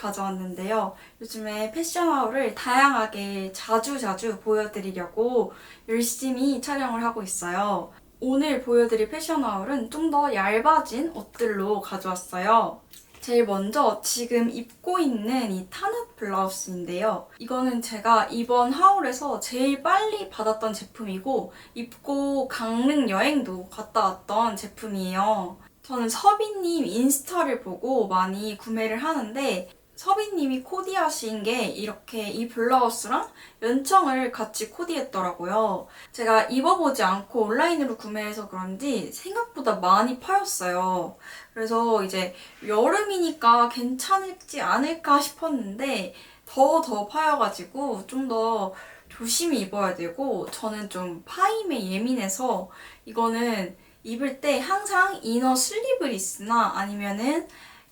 가져왔는데요. 요즘에 패션하울을 다양하게 자주자주 보여드리려고 열심히 촬영을 하고 있어요. 오늘 보여드릴 패션하울은 좀 더 얇아진 옷들로 가져왔어요. 제일 먼저 지금 입고 있는 이 타넛 블라우스인데요. 이거는 제가 이번 하울에서 제일 빨리 받았던 제품이고 입고 강릉 여행도 갔다 왔던 제품이에요. 저는 서비님 인스타를 보고 많이 구매를 하는데 서비님이 코디하신 게 이렇게 이 블라우스랑 연청을 같이 코디했더라고요. 제가 입어보지 않고 온라인으로 구매해서 그런지 생각보다 많이 파였어요. 그래서 이제 여름이니까 괜찮을지 않을까 싶었는데 더더 파여가지고 좀더 조심히 입어야 되고 저는 좀 파임에 예민해서 이거는 입을 때 항상 이너 슬리브리스나 아니면은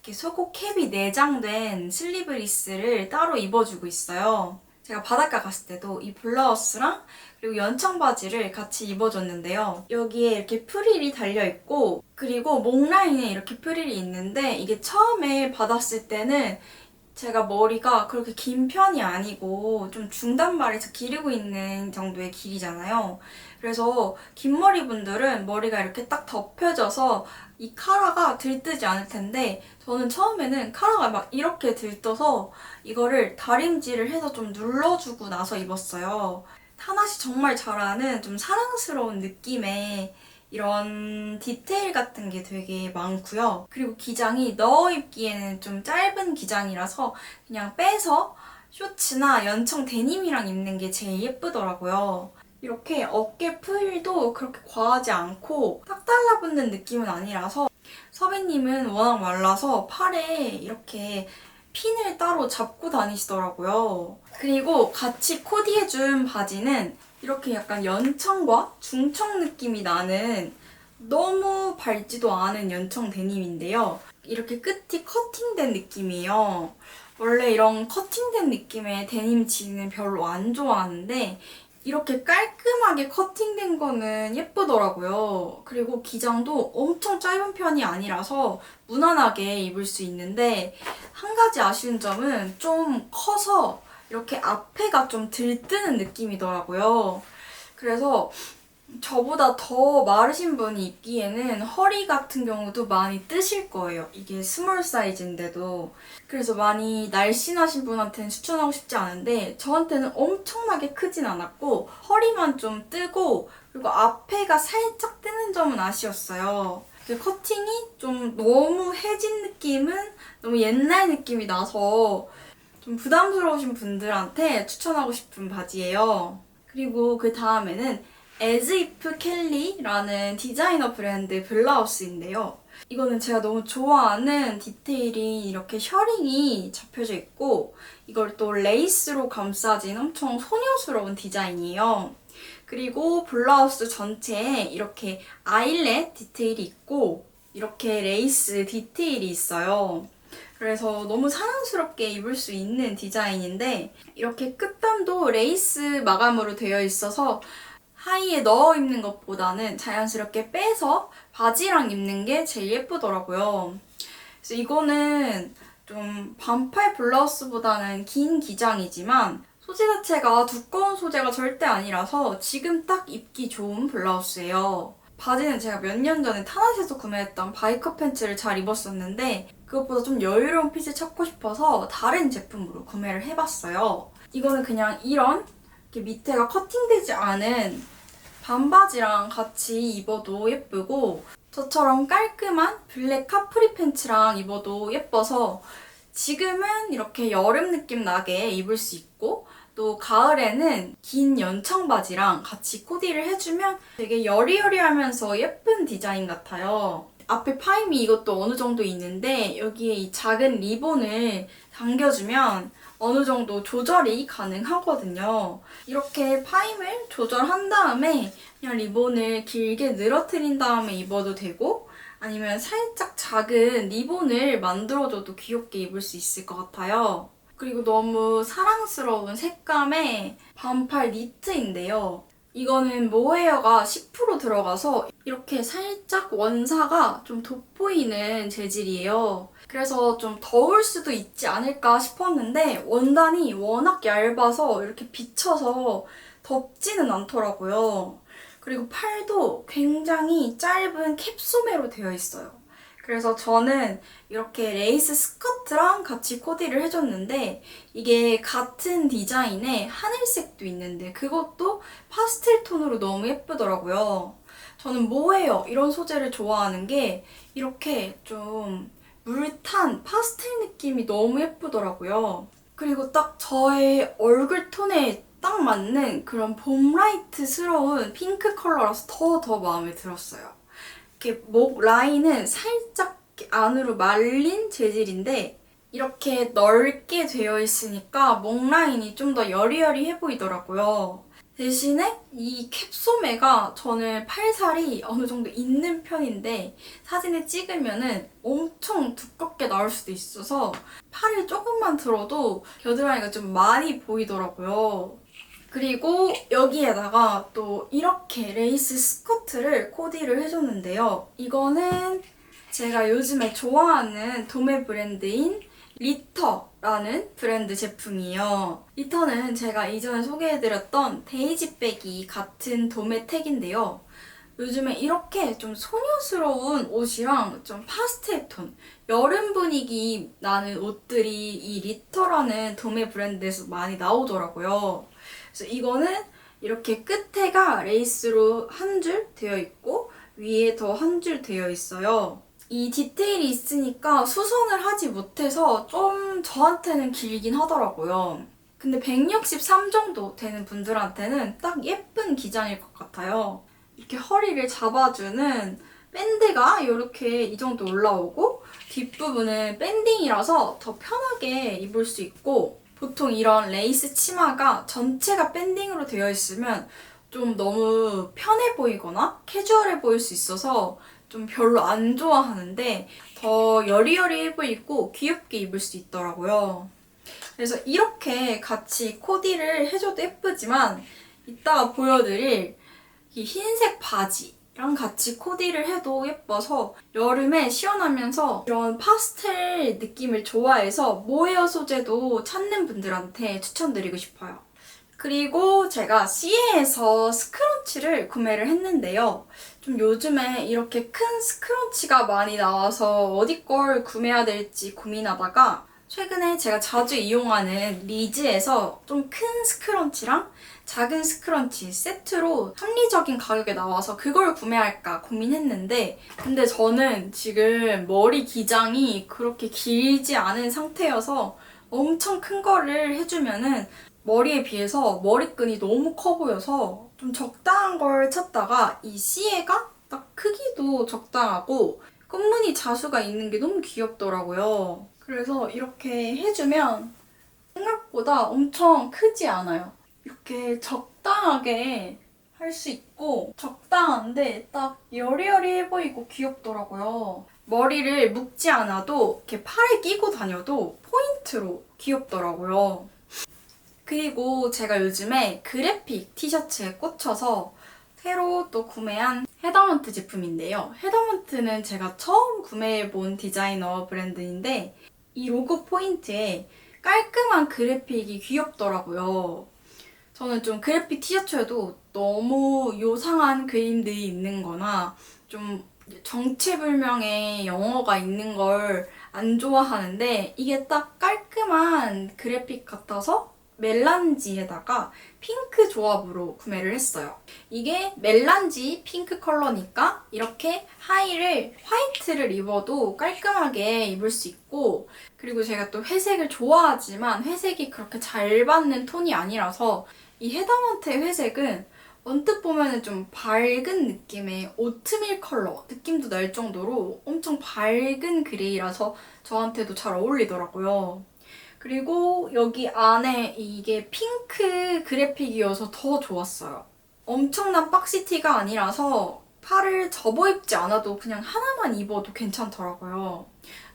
이렇게 속옷 캡이 내장된 슬리브리스를 따로 입어주고 있어요. 제가 바닷가 갔을 때도 이 블라우스랑 그리고 연청 바지를 같이 입어줬는데요. 여기에 이렇게 프릴이 달려있고 그리고 목 라인에 이렇게 프릴이 있는데 이게 처음에 받았을 때는 제가 머리가 그렇게 긴 편이 아니고 좀 중단발에서 기르고 있는 정도의 길이잖아요. 그래서 긴 머리 분들은 머리가 이렇게 딱 덮여져서 이 카라가 들뜨지 않을 텐데 저는 처음에는 카라가 막 이렇게 들떠서 이거를 다림질을 해서 좀 눌러주고 나서 입었어요. 타나시 정말 잘 아는 좀 사랑스러운 느낌의 이런 디테일 같은 게 되게 많고요. 그리고 기장이 넣어 입기에는 좀 짧은 기장이라서 그냥 빼서 쇼츠나 연청 데님이랑 입는 게 제일 예쁘더라고요. 이렇게 어깨 풀도 그렇게 과하지 않고 딱 달라붙는 느낌은 아니라서 서배님은 워낙 말라서 팔에 이렇게 핀을 따로 잡고 다니시더라고요. 그리고 같이 코디해준 바지는 이렇게 약간 연청과 중청 느낌이 나는 너무 밝지도 않은 연청 데님인데요. 이렇게 끝이 커팅된 느낌이에요. 원래 이런 커팅된 느낌의 데님 지는 별로 안 좋아하는데 이렇게 깔끔하게 커팅된 거는 예쁘더라고요. 그리고 기장도 엄청 짧은 편이 아니라서 무난하게 입을 수 있는데 한 가지 아쉬운 점은 좀 커서 이렇게 앞에가 좀 들뜨는 느낌이더라고요. 그래서 저보다 더 마르신 분이 입기에는 허리 같은 경우도 많이 뜨실 거예요. 이게 스몰 사이즈인데도. 그래서 많이 날씬하신 분한테는 추천하고 싶지 않은데 저한테는 엄청나게 크진 않았고 허리만 좀 뜨고 그리고 앞에가 살짝 뜨는 점은 아쉬웠어요. 그 커팅이 좀 너무 해진 느낌은 너무 옛날 느낌이 나서 좀 부담스러우신 분들한테 추천하고 싶은 바지예요. 그리고 그 다음에는 에즈이프 켈리라는 디자이너 브랜드 블라우스인데요. 이거는 제가 너무 좋아하는 디테일이 이렇게 셔링이 잡혀져 있고 이걸 또 레이스로 감싸진 엄청 소녀스러운 디자인이에요. 그리고 블라우스 전체에 이렇게 아일렛 디테일이 있고 이렇게 레이스 디테일이 있어요. 그래서 너무 사랑스럽게 입을 수 있는 디자인인데 이렇게 끝단도 레이스 마감으로 되어 있어서 하의에 넣어 입는 것보다는 자연스럽게 빼서 바지랑 입는 게 제일 예쁘더라고요. 그래서 이거는 좀 반팔 블라우스보다는 긴 기장이지만 소재 자체가 두꺼운 소재가 절대 아니라서 지금 딱 입기 좋은 블라우스예요. 바지는 제가 몇 년 전에 타나시에서 구매했던 바이커 팬츠를 잘 입었었는데 그것보다 좀 여유로운 핏을 찾고 싶어서 다른 제품으로 구매를 해봤어요. 이거는 그냥 이런 밑에가 커팅되지 않은 반바지랑 같이 입어도 예쁘고 저처럼 깔끔한 블랙 카프리 팬츠랑 입어도 예뻐서 지금은 이렇게 여름 느낌 나게 입을 수 있고 또 가을에는 긴 연청 바지랑 같이 코디를 해주면 되게 여리여리하면서 예쁜 디자인 같아요. 앞에 파임이 이것도 어느 정도 있는데 여기에 이 작은 리본을 당겨주면 어느 정도 조절이 가능하거든요. 이렇게 파임을 조절한 다음에 그냥 리본을 길게 늘어뜨린 다음에 입어도 되고 아니면 살짝 작은 리본을 만들어줘도 귀엽게 입을 수 있을 것 같아요. 그리고 너무 사랑스러운 색감의 반팔 니트인데요. 이거는 모헤어가 10% 들어가서 이렇게 살짝 원사가 좀 돋보이는 재질이에요. 그래서 좀 더울 수도 있지 않을까 싶었는데 원단이 워낙 얇아서 이렇게 비쳐서 덥지는 않더라고요. 그리고 팔도 굉장히 짧은 캡소매로 되어 있어요. 그래서 저는 이렇게 레이스 스커트랑 같이 코디를 해줬는데 이게 같은 디자인에 하늘색도 있는데 그것도 파스텔 톤으로 너무 예쁘더라고요. 저는 뭐예요? 이런 소재를 좋아하는 게 이렇게 좀 물탄 파스텔 느낌이 너무 예쁘더라고요. 그리고 딱 저의 얼굴 톤에 딱 맞는 그런 봄라이트스러운 핑크 컬러라서 더더 마음에 들었어요. 이렇게 목 라인은 살짝 안으로 말린 재질인데 이렇게 넓게 되어 있으니까 목 라인이 좀 더 여리여리해 보이더라고요. 대신에 이 캡소매가 저는 팔살이 어느 정도 있는 편인데 사진에 찍으면은 엄청 두껍게 나올 수도 있어서 팔을 조금만 들어도 겨드랑이가 좀 많이 보이더라고요. 그리고 여기에다가 또 이렇게 레이스 스커트를 코디를 해줬는데요. 이거는 제가 요즘에 좋아하는 도매 브랜드인 리터라는 브랜드 제품이에요. 리터는 제가 이전에 소개해드렸던 데이지백이 같은 도매 택인데요. 요즘에 이렇게 좀 소녀스러운 옷이랑 좀 파스텔 톤, 여름 분위기 나는 옷들이 이 리터라는 도매 브랜드에서 많이 나오더라고요. 그래서 이거는 이렇게 끝에가 레이스로 한 줄 되어 있고 위에 더 한 줄 되어 있어요. 이 디테일이 있으니까 수선을 하지 못해서 좀 저한테는 길긴 하더라고요. 근데 163 정도 되는 분들한테는 딱 예쁜 기장일 것 같아요. 이렇게 허리를 잡아주는 밴드가 이렇게 이 정도 올라오고 뒷부분은 밴딩이라서 더 편하게 입을 수 있고 보통 이런 레이스 치마가 전체가 밴딩으로 되어 있으면 좀 너무 편해 보이거나 캐주얼해 보일 수 있어서 좀 별로 안 좋아하는데 더 여리여리해 보이고 귀엽게 입을 수 있더라고요. 그래서 이렇게 같이 코디를 해줘도 예쁘지만 이따가 보여드릴 이 흰색 바지 랑 같이 코디를 해도 예뻐서 여름에 시원하면서 이런 파스텔 느낌을 좋아해서 모헤어 소재도 찾는 분들한테 추천드리고 싶어요. 그리고 제가 CA에서 스크런치를 구매를 했는데요. 좀 요즘에 이렇게 큰 스크런치가 많이 나와서 어디 걸 구매해야 될지 고민하다가 최근에 제가 자주 이용하는 리즈에서 좀 큰 스크런치랑 작은 스크런치 세트로 합리적인 가격에 나와서 그걸 구매할까 고민했는데 근데 저는 지금 머리 기장이 그렇게 길지 않은 상태여서 엄청 큰 거를 해주면은 머리에 비해서 머리끈이 너무 커 보여서 좀 적당한 걸 찾다가 이 시에가 딱 크기도 적당하고 끝무늬 자수가 있는 게 너무 귀엽더라고요. 그래서 이렇게 해주면 생각보다 엄청 크지 않아요. 이렇게 적당하게 할 수 있고 적당한데 딱 여리여리해 보이고 귀엽더라고요. 머리를 묶지 않아도 이렇게 팔에 끼고 다녀도 포인트로 귀엽더라고요. 그리고 제가 요즘에 그래픽 티셔츠에 꽂혀서 새로 또 구매한 헤더먼트 제품인데요. 헤더먼트는 제가 처음 구매해본 디자이너 브랜드인데 이 로고 포인트에 깔끔한 그래픽이 귀엽더라고요. 저는 좀 그래픽 티셔츠에도 너무 요상한 그림들이 있는 거나 좀 정체불명의 영어가 있는 걸 안 좋아하는데 이게 딱 깔끔한 그래픽 같아서 멜란지에다가 핑크 조합으로 구매를 했어요. 이게 멜란지 핑크 컬러니까 이렇게 하의를 화이트를 입어도 깔끔하게 입을 수 있고 그리고 제가 또 회색을 좋아하지만 회색이 그렇게 잘 받는 톤이 아니라서 이 헤더먼트의 회색은 언뜻 보면은 좀 밝은 느낌의 오트밀 컬러 느낌도 날 정도로 엄청 밝은 그레이라서 저한테도 잘 어울리더라고요. 그리고 여기 안에 이게 핑크 그래픽이어서 더 좋았어요. 엄청난 박시티가 아니라서 팔을 접어 입지 않아도 그냥 하나만 입어도 괜찮더라고요.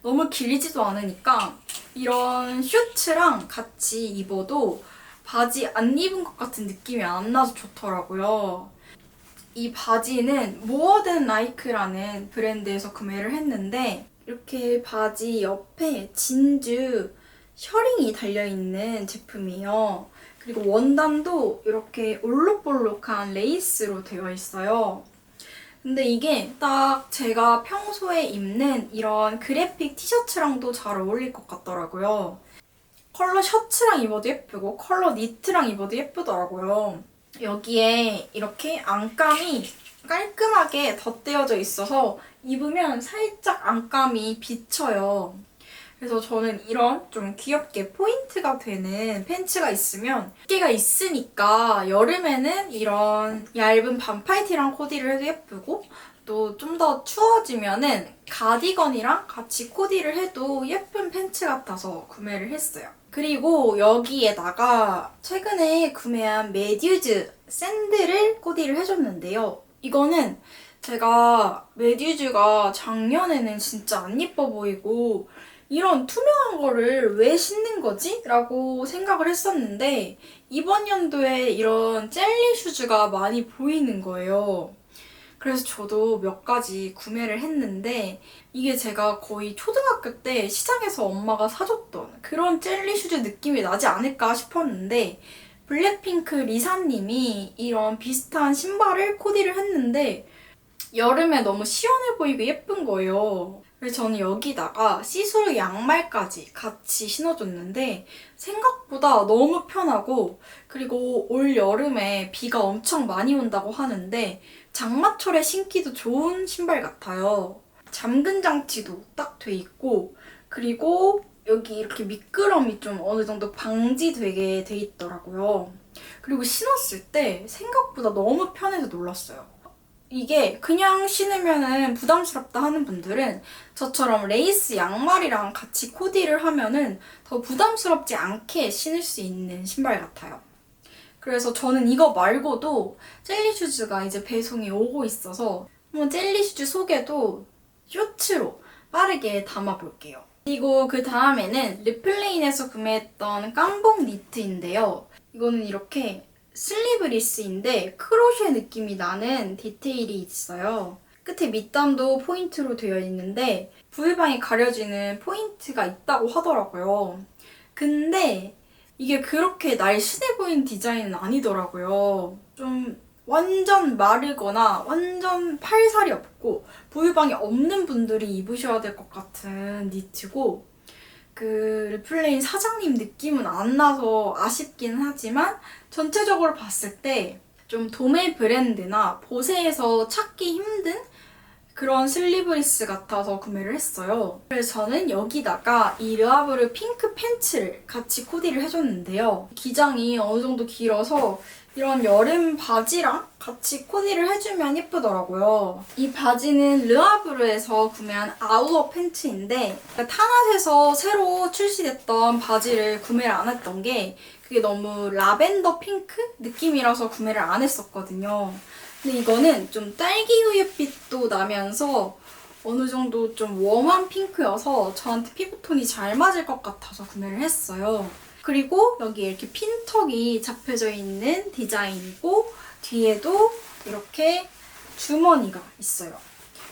너무 길지도 않으니까 이런 슈츠랑 같이 입어도 바지 안 입은 것 같은 느낌이 안 나서 좋더라고요. 이 바지는 모어든 라이크라는 브랜드에서 구매를 했는데 이렇게 바지 옆에 진주 셔링이 달려있는 제품이에요. 그리고 원단도 이렇게 올록볼록한 레이스로 되어 있어요. 근데 이게 딱 제가 평소에 입는 이런 그래픽 티셔츠랑도 잘 어울릴 것 같더라고요. 컬러 셔츠랑 입어도 예쁘고 컬러 니트랑 입어도 예쁘더라고요. 여기에 이렇게 안감이 깔끔하게 덧대어져 있어서 입으면 살짝 안감이 비쳐요. 그래서 저는 이런 좀 귀엽게 포인트가 되는 팬츠가 있으면 끼가 있으니까 여름에는 이런 얇은 반팔티랑 코디를 해도 예쁘고 또 좀 더 추워지면은 가디건이랑 같이 코디를 해도 예쁜 팬츠 같아서 구매를 했어요. 그리고 여기에다가 최근에 구매한 메듀즈 샌들을 코디를 해줬는데요. 이거는 제가 메듀즈가 작년에는 진짜 안 예뻐 보이고 이런 투명한 거를 왜 신는 거지? 라고 생각을 했었는데 이번 연도에 이런 젤리 슈즈가 많이 보이는 거예요. 그래서 저도 몇 가지 구매를 했는데 이게 제가 거의 초등학교 때 시장에서 엄마가 사줬던 그런 젤리 슈즈 느낌이 나지 않을까 싶었는데 블랙핑크 리사님이 이런 비슷한 신발을 코디를 했는데 여름에 너무 시원해 보이고 예쁜 거예요. 그래서 저는 여기다가 시스루 양말까지 같이 신어줬는데 생각보다 너무 편하고 그리고 올 여름에 비가 엄청 많이 온다고 하는데 장마철에 신기도 좋은 신발 같아요. 잠근 장치도 딱 돼 있고 그리고 여기 이렇게 미끄럼이 좀 어느 정도 방지되게 돼 있더라고요. 그리고 신었을 때 생각보다 너무 편해서 놀랐어요. 이게 그냥 신으면은 부담스럽다 하는 분들은 저처럼 레이스 양말이랑 같이 코디를 하면은 더 부담스럽지 않게 신을 수 있는 신발 같아요. 그래서 저는 이거 말고도 젤리 슈즈가 이제 배송이 오고 있어서 한번 젤리 슈즈 소개도 쇼츠로 빠르게 담아볼게요. 그리고 그 다음에는 리플레인에서 구매했던 깜봉 니트인데요. 이거는 이렇게 슬리브리스인데 크로셰 느낌이 나는 디테일이 있어요. 끝에 밑단도 포인트로 되어 있는데 부위방이 가려지는 포인트가 있다고 하더라고요. 근데 이게 그렇게 날씬해 보이는 디자인은 아니더라고요. 좀 완전 마르거나 완전 팔살이 없고 부위방이 없는 분들이 입으셔야 될 것 같은 니트고 그 리플레인 사장님 느낌은 안 나서 아쉽긴 하지만 전체적으로 봤을 때 좀 도매 브랜드나 보세에서 찾기 힘든 그런 슬리브리스 같아서 구매를 했어요. 그래서 저는 여기다가 이 르아브르 핑크 팬츠를 같이 코디를 해줬는데요. 기장이 어느 정도 길어서 이런 여름 바지랑 같이 코디를 해주면 예쁘더라고요. 이 바지는 르아브르에서 구매한 아우어 팬츠인데 타낫에서 새로 출시됐던 바지를 구매를 안 했던 게 그게 너무 라벤더 핑크 느낌이라서 구매를 안 했었거든요. 근데 이거는 좀 딸기 우유빛도 나면서 어느 정도 좀 웜한 핑크여서 저한테 피부톤이 잘 맞을 것 같아서 구매를 했어요. 그리고 여기 이렇게 핀턱이 잡혀져 있는 디자인이고 뒤에도 이렇게 주머니가 있어요.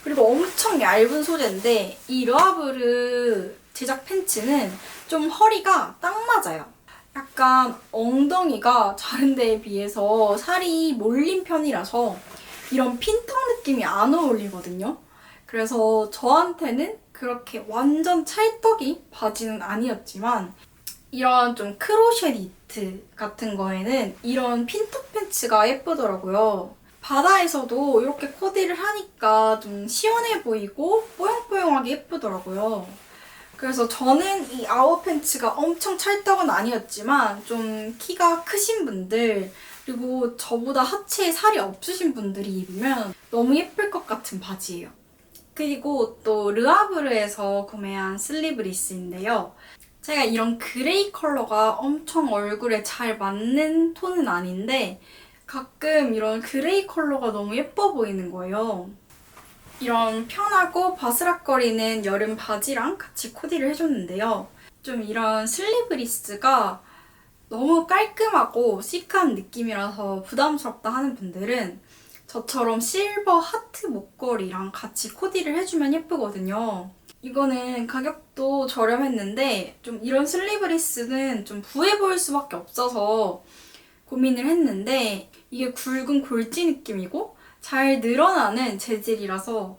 그리고 엄청 얇은 소재인데 이 르아브르 제작 팬츠는 좀 허리가 딱 맞아요. 약간 엉덩이가 다른 데에 비해서 살이 몰린 편이라서 이런 핀턱 느낌이 안 어울리거든요. 그래서 저한테는 그렇게 완전 찰떡이 바지는 아니었지만 이런 좀 크로셰 니트 같은 거에는 이런 핀턱 팬츠가 예쁘더라고요. 바다에서도 이렇게 코디를 하니까 좀 시원해 보이고 뽀용뽀용하게 예쁘더라고요. 그래서 저는 이 아웃 팬츠가 엄청 찰떡은 아니었지만 좀 키가 크신 분들 그리고 저보다 하체에 살이 없으신 분들이 입으면 너무 예쁠 것 같은 바지예요. 그리고 또 르아브르에서 구매한 슬리브리스인데요. 제가 이런 그레이 컬러가 엄청 얼굴에 잘 맞는 톤은 아닌데 가끔 이런 그레이 컬러가 너무 예뻐 보이는 거예요. 이런 편하고 바스락거리는 여름 바지랑 같이 코디를 해줬는데요. 좀 이런 슬리브리스가 너무 깔끔하고 시크한 느낌이라서 부담스럽다 하는 분들은 저처럼 실버 하트 목걸이랑 같이 코디를 해주면 예쁘거든요. 이거는 가격도 저렴했는데 좀 이런 슬리브리스는 좀 부해 보일 수밖에 없어서 고민을 했는데 이게 굵은 골지 느낌이고 잘 늘어나는 재질이라서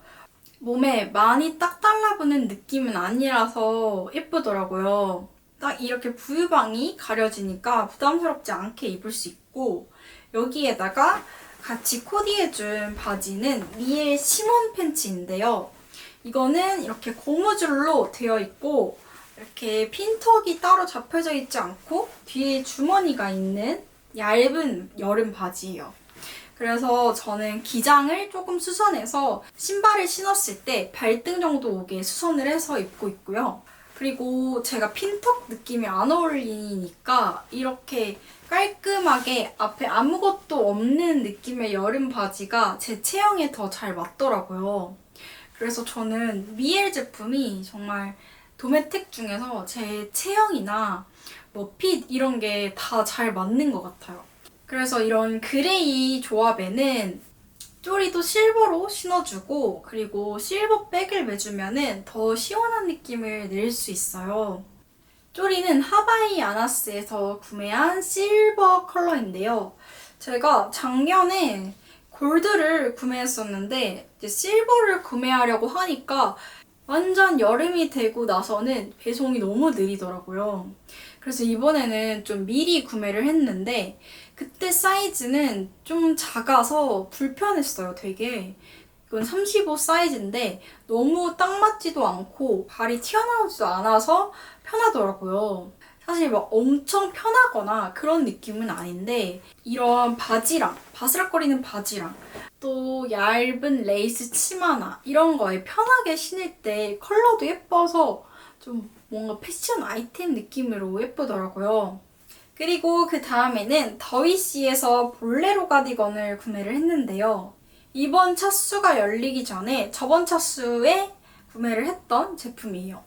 몸에 많이 딱 달라붙는 느낌은 아니라서 예쁘더라고요. 딱 이렇게 부유방이 가려지니까 부담스럽지 않게 입을 수 있고 여기에다가 같이 코디해준 바지는 미엘 시몬 팬츠인데요. 이거는 이렇게 고무줄로 되어 있고 이렇게 핀턱이 따로 잡혀져 있지 않고 뒤에 주머니가 있는 얇은 여름 바지예요. 그래서 저는 기장을 조금 수선해서 신발을 신었을 때 발등 정도 오게 수선을 해서 입고 있고요. 그리고 제가 핀턱 느낌이 안 어울리니까 이렇게 깔끔하게 앞에 아무것도 없는 느낌의 여름 바지가 제 체형에 더 잘 맞더라고요. 그래서 저는 미엘 제품이 정말 도메텍 중에서 제 체형이나 뭐 핏 이런 게 다 잘 맞는 것 같아요. 그래서 이런 그레이 조합에는 쪼리도 실버로 신어주고 그리고 실버 백을 매주면은 더 시원한 느낌을 낼 수 있어요. 쪼리는 하바이 아나스에서 구매한 실버 컬러인데요. 제가 작년에 골드를 구매했었는데 실버를 구매하려고 하니까 완전 여름이 되고 나서는 배송이 너무 느리더라고요. 그래서 이번에는 좀 미리 구매를 했는데 그때 사이즈는 좀 작아서 불편했어요, 되게. 이건 35 사이즈인데 너무 딱 맞지도 않고 발이 튀어나오지도 않아서 편하더라고요. 사실 막 엄청 편하거나 그런 느낌은 아닌데 이런 바지랑 바스락거리는 바지랑 또 얇은 레이스 치마나 이런 거에 편하게 신을 때 컬러도 예뻐서 좀 뭔가 패션 아이템 느낌으로 예쁘더라고요. 그리고 그 다음에는 더위씨에서 볼레로 가디건을 구매를 했는데요. 이번 차수가 열리기 전에 저번 차수에 구매를 했던 제품이에요.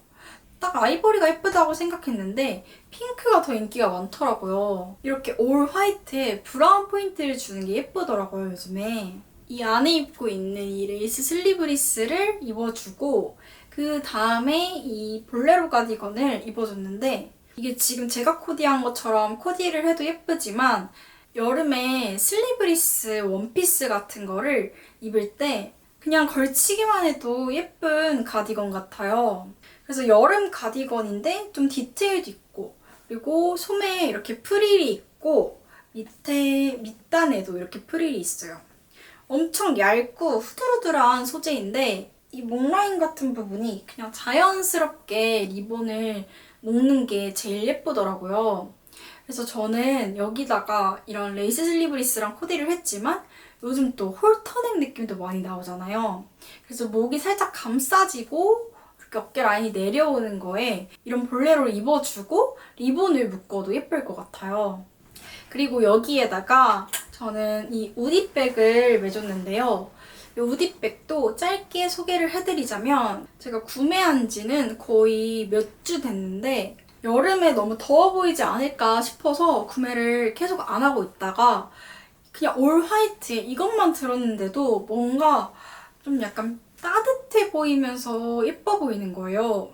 딱 아이보리가 예쁘다고 생각했는데 핑크가 더 인기가 많더라고요. 이렇게 올 화이트에 브라운 포인트를 주는 게 예쁘더라고요, 요즘에. 이 안에 입고 있는 이 레이스 슬리브리스를 입어주고 그 다음에 이 볼레로 가디건을 입어줬는데 이게 지금 제가 코디한 것처럼 코디를 해도 예쁘지만 여름에 슬리브리스 원피스 같은 거를 입을 때 그냥 걸치기만 해도 예쁜 가디건 같아요. 그래서 여름 가디건인데 좀 디테일도 있고 그리고 소매에 이렇게 프릴이 있고 밑에 밑단에도 이렇게 프릴이 있어요. 엄청 얇고 후들후들한 소재인데 이 목라인 같은 부분이 그냥 자연스럽게 리본을 놓는 게 제일 예쁘더라고요. 그래서 저는 여기다가 이런 레이스 슬리브리스랑 코디를 했지만 요즘 또 홀터넥 느낌도 많이 나오잖아요. 그래서 목이 살짝 감싸지고 이렇게 어깨 라인이 내려오는 거에 이런 볼레로를 입어주고 리본을 묶어도 예쁠 것 같아요. 그리고 여기에다가 저는 이 우디백을 매줬는데요. 이 우디백도 짧게 소개를 해드리자면 제가 구매한 지는 거의 몇 주 됐는데 여름에 너무 더워 보이지 않을까 싶어서 구매를 계속 안 하고 있다가 그냥 올 화이트 이것만 들었는데도 뭔가 좀 약간 따뜻해 보이면서 예뻐 보이는 거예요.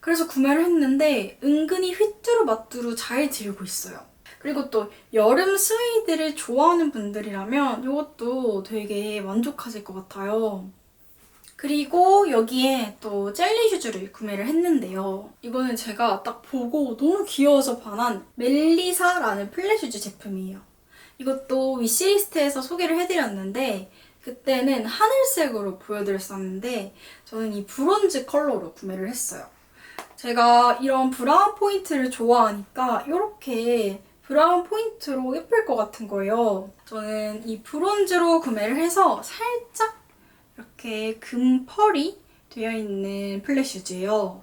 그래서 구매를 했는데 은근히 휘뚜루 마뚜루 잘 들고 있어요. 그리고 또 여름 스웨이드를 좋아하는 분들이라면 이것도 되게 만족하실 것 같아요. 그리고 여기에 또 젤리 슈즈를 구매를 했는데요. 이거는 제가 딱 보고 너무 귀여워서 반한 멜리사라는 플랫 슈즈 제품이에요. 이것도 위시리스트에서 소개를 해드렸는데 그때는 하늘색으로 보여드렸었는데 저는 이 브론즈 컬러로 구매를 했어요. 제가 이런 브라운 포인트를 좋아하니까 이렇게 브라운 포인트로 예쁠 것 같은 거예요. 저는 이 브론즈로 구매를 해서 살짝 이렇게 금펄이 되어 있는 플랫슈즈예요.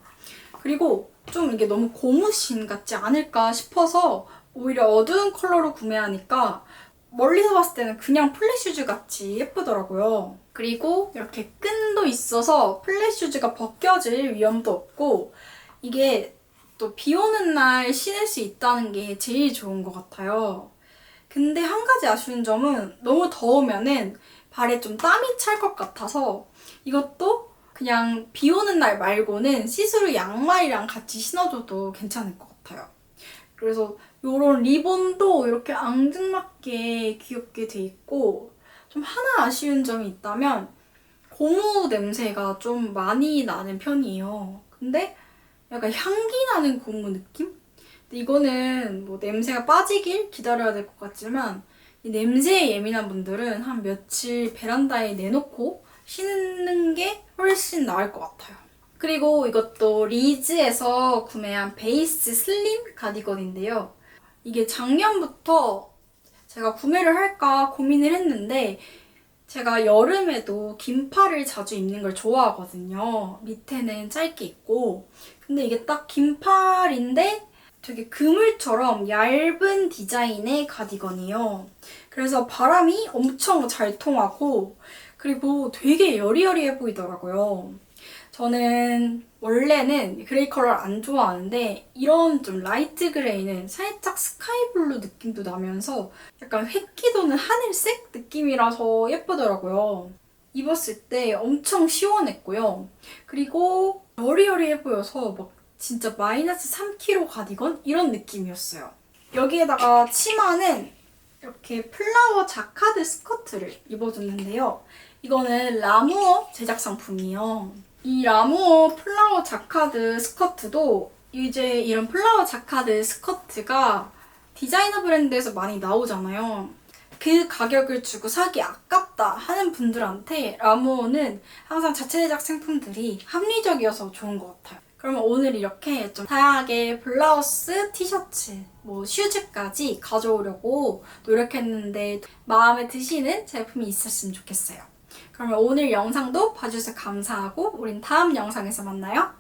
그리고 좀 이게 너무 고무신 같지 않을까 싶어서 오히려 어두운 컬러로 구매하니까 멀리서 봤을 때는 그냥 플랫슈즈 같이 예쁘더라고요. 그리고 이렇게 끈도 있어서 플랫슈즈가 벗겨질 위험도 없고 이게 또 비 오는 날 신을 수 있다는 게 제일 좋은 것 같아요. 근데 한 가지 아쉬운 점은 너무 더우면은 발에 좀 땀이 찰 것 같아서 이것도 그냥 비 오는 날 말고는 시스루 양말이랑 같이 신어줘도 괜찮을 것 같아요. 그래서 이런 리본도 이렇게 앙증맞게 귀엽게 돼 있고 좀 하나 아쉬운 점이 있다면 고무 냄새가 좀 많이 나는 편이에요. 근데 약간 향기 나는 고무 느낌? 근데 이거는 뭐 냄새가 빠지길 기다려야 될 것 같지만 이 냄새에 예민한 분들은 한 며칠 베란다에 내놓고 신는 게 훨씬 나을 것 같아요. 그리고 이것도 리즈에서 구매한 베이스 슬림 가디건인데요. 이게 작년부터 제가 구매를 할까 고민을 했는데 제가 여름에도 긴 팔을 자주 입는 걸 좋아하거든요. 밑에는 짧게 입고. 근데 이게 딱 긴팔인데 되게 그물처럼 얇은 디자인의 가디건이에요. 그래서 바람이 엄청 잘 통하고 그리고 되게 여리여리해 보이더라고요. 저는 원래는 그레이 컬러를 안 좋아하는데 이런 좀 라이트 그레이는 살짝 스카이 블루 느낌도 나면서 약간 획기 도는 하늘색 느낌이라서 예쁘더라고요. 입었을 때 엄청 시원했고요. 그리고 여리여리해 보여서 막 진짜 마이너스 3kg 가디건 이런 느낌이었어요. 여기에다가 치마는 이렇게 플라워 자카드 스커트를 입어줬는데요. 이거는 라무어 제작 상품이에요. 이 라무어 플라워 자카드 스커트도 이제 이런 플라워 자카드 스커트가 디자이너 브랜드에서 많이 나오잖아요. 그 가격을 주고 사기 아깝다 하는 분들한테 라무어는 항상 자체 제작 상품들이 합리적이어서 좋은 것 같아요. 그러면 오늘 이렇게 좀 다양하게 블라우스, 티셔츠, 뭐 슈즈까지 가져오려고 노력했는데 마음에 드시는 제품이 있었으면 좋겠어요. 그러면 오늘 영상도 봐주셔서 감사하고 우린 다음 영상에서 만나요.